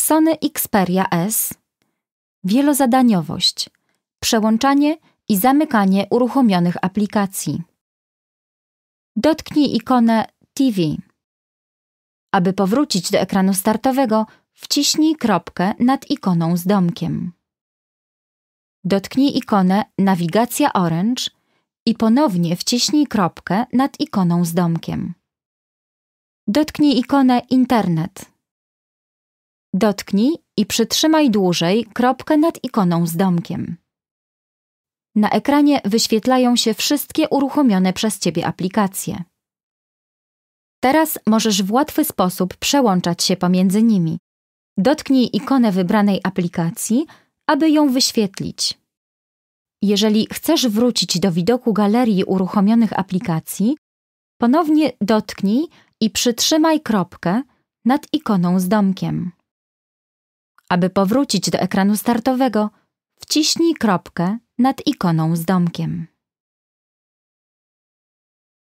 Sony Xperia S Wielozadaniowość Przełączanie i zamykanie uruchomionych aplikacji. Dotknij ikonę TV. Aby powrócić do ekranu startowego, wciśnij kropkę nad ikoną z domkiem. Dotknij ikonę Nawigacja Orange i ponownie wciśnij kropkę nad ikoną z domkiem. Dotknij ikonę Internet. Dotknij i przytrzymaj dłużej kropkę nad ikoną z domkiem. Na ekranie wyświetlają się wszystkie uruchomione przez Ciebie aplikacje. Teraz możesz w łatwy sposób przełączać się pomiędzy nimi. Dotknij ikonę wybranej aplikacji, aby ją wyświetlić. Jeżeli chcesz wrócić do widoku galerii uruchomionych aplikacji, ponownie dotknij i przytrzymaj kropkę nad ikoną z domkiem. Aby powrócić do ekranu startowego, wciśnij kropkę nad ikoną z domkiem.